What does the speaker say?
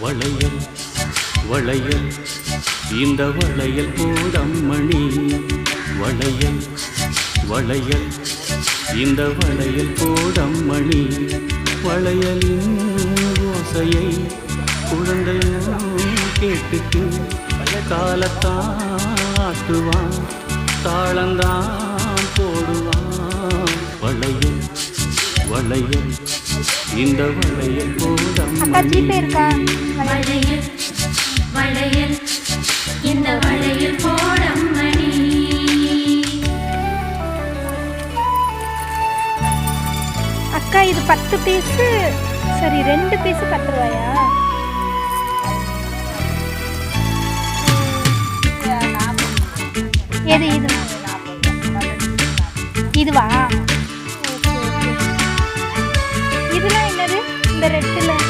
வளையல் வளையல். இந்த வளையல் போடம்மணி வளையல் வளையல். இந்த வளையல் போடம்மணி வளையலின் ஓசையை குழந்தையெல்லாம் கேட்டுட்டு காலத்தாட்டுவான் தாளந்தான் வளையல் இந்த வளையல் இந்த போடம்மணி அக்கா இது பத்து பீஸு. சரி ரெண்டு பீஸு பத்து ரூபாயா எது இது. இதுவா? இந்த ரெட்டில்.